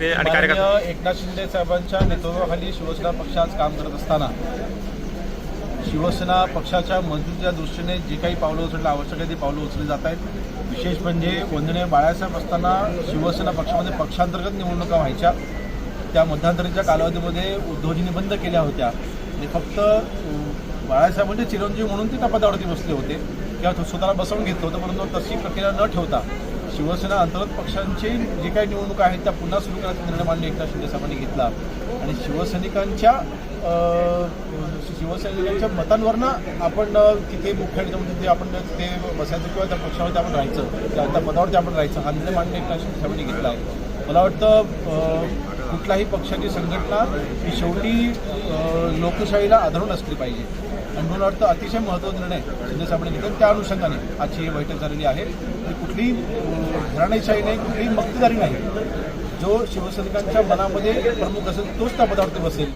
ते आणि एकनाथ शिंदे साहेबांच्या नेतृत्वाखाली शिवसेना पक्ष आज काम करत असताना शिवसेना पक्षाच्या मजबूतीच्या दृष्टीने जे काही पावलं उचलणं आवश्यक आहे ती पावलं उचलली जात आहेत. विशेष म्हणजे वंदनीय बाळासाहेब असताना शिवसेना पक्षामध्ये पक्षांतर्गत निवडणुका व्हायच्या. त्या मध्यंतरीच्या कालावधीमध्ये उद्धवजींनी बंद केल्या होत्या. आणि फक्त अं, बाळासाहेब म्हणजे चिरंजीव म्हणून ते त्या पदावरती बसले होते. किंवा तो स्वतःला बसवून घेतलं होतं परंतु तशी प्रक्रिया न ठेवता शिवसेना अंतर्गत पक्षांची जी काही निवडणुका आहेत त्या पुन्हा सुरू करण्याचा निर्णय माननीय एकनाथ शिंदे साहेबांनी घेतला. आणि शिवसैनिकांच्या शिवसैनिकांच्या मतांवरनं आपण तिथे मुख्य तिथे म्हणजे आपण तिथे बसायचं किंवा त्या पक्षावरती आपण राहायचं त्या पदावरती आपण राहायचं हा निर्णय माननीय एकनाथ शिंदे साहेबांनी घेतला आहे. मला वाटतं कुठल्याही पक्षाची संघटना ही शेवटी लोकशाहीला आधारून असली पाहिजे. आणि मला वाटतं अतिशय महत्त्वाचा निर्णय शिंदे साहेबांनी घेतला त्या अनुषंगाने आजची ही बैठक झालेली आहे. की कुठलीही घराणेशाही नाही कुठलीही मक्तेदारी नाही. जो शिवसैनिकांच्या मनामध्ये प्रमुख असेल तोच त्या पदावरती बसेल.